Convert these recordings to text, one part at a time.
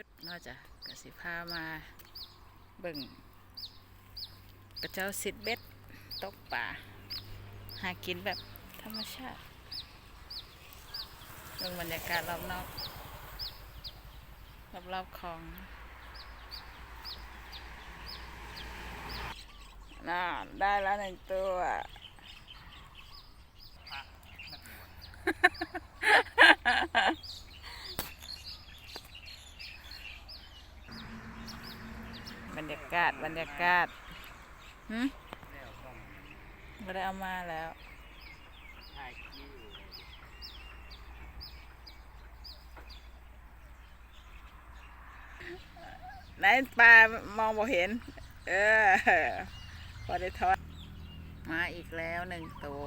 ยุทธเนอกจากกสิพามาเบิ่งกระเจ้าสิดเบ็ดตกป่า หากินแบบธรรมชาติเบิ่งบรรยากาศรอบนอกรอบรอบๆคลองน่าได้แล้วหนึ่งตัว บรรยากาศบรรยากาศหืมไม่ได้เอามาแล้วไหนปลามองบ่เห็น เออ พอได้ทอด มาอีกแล้วหนึ่งตัว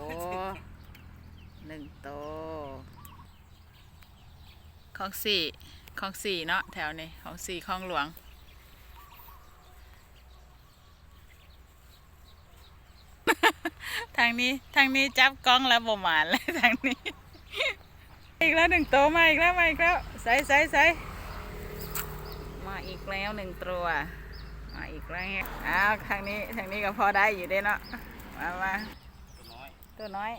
หนึ่งตัวของสี่ของสี่เนาะแถวนี้ของสี่ของหลวง ทางนี้ทางนี้จับกล้องแล้วบ่หมานเลยทางนี้ อีกแล้วหนึ่งตัวมาอีกแล้วมาอีกแล้วใส่ใส่ใส่มาอีกแล้วหนึ่งตัวมาอีกแล้วอ้าวทางนี้ทางนี้ก็พอได้อยู่ด้เนาะมามาตัวน้อย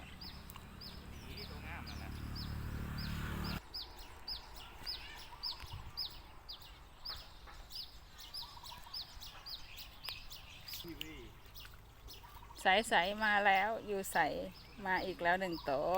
ใสใสมาแล้ว อยู่ใสมาอีกแล้วหนึ่งตัว